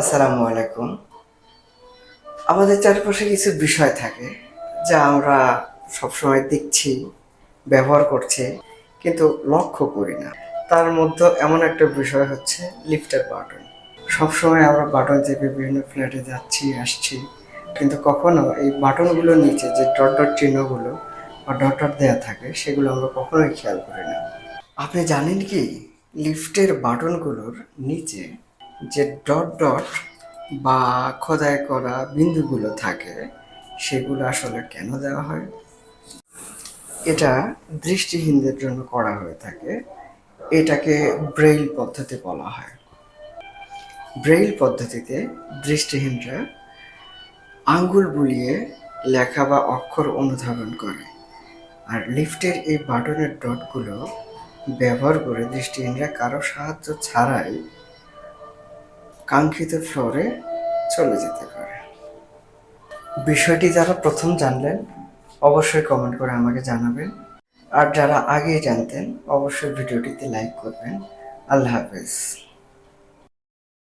আসসালামু আলাইকুম। আমাদের চারপাশে কিছু বিষয় থাকে যা আমরা সবসময় দেখছি, ব্যবহার করছি, কিন্তু লক্ষ্য করি না। তার মধ্যে এমন একটা বিষয় হচ্ছে লিফটের বাটন সবসময় আমরা বাটন চেপে বিভিন্ন ফ্ল্যাটে যাচ্ছি, আসছি, কিন্তু কখনো এই বাটনগুলোর নিচে যে ডট ডট চিহ্নগুলো বা ডট ডট দেওয়া থাকে, সেগুলো আমরা কখনোই খেয়াল করি না। আপনি জানেন কি? লিফটের বাটনগুলোর নিচে যে ডট ডট বা খোদাই করা বিন্দুগুলো থাকে, সেগুলো আসলে কেন দেওয়া হয়? এটা দৃষ্টিহীনদের জন্য করা হয়ে থাকে। এটাকে ব্রেইল পদ্ধতি বলা হয়। ব্রেইল পদ্ধতিতে দৃষ্টিহীনরা আঙ্গুল বুলিয়ে লেখা বা অক্ষর অনুধাবন করে। আর লিফটের এই বাটনের ডটগুলো ব্যবহার করে দৃষ্টিহীনরা কারও সাহায্য ছাড়াই কাঙ্ক্ষিত ফ্লোরে চলে যেতে পারে। বিষয়টি যারা প্রথম জানলেন, অবশ্যই কমেন্ট করে আমাকে জানাবেন। আর যারা আগেই জানতেন, অবশ্যই ভিডিওটিতে লাইক করবেন। আল্লাহ হাফেজ।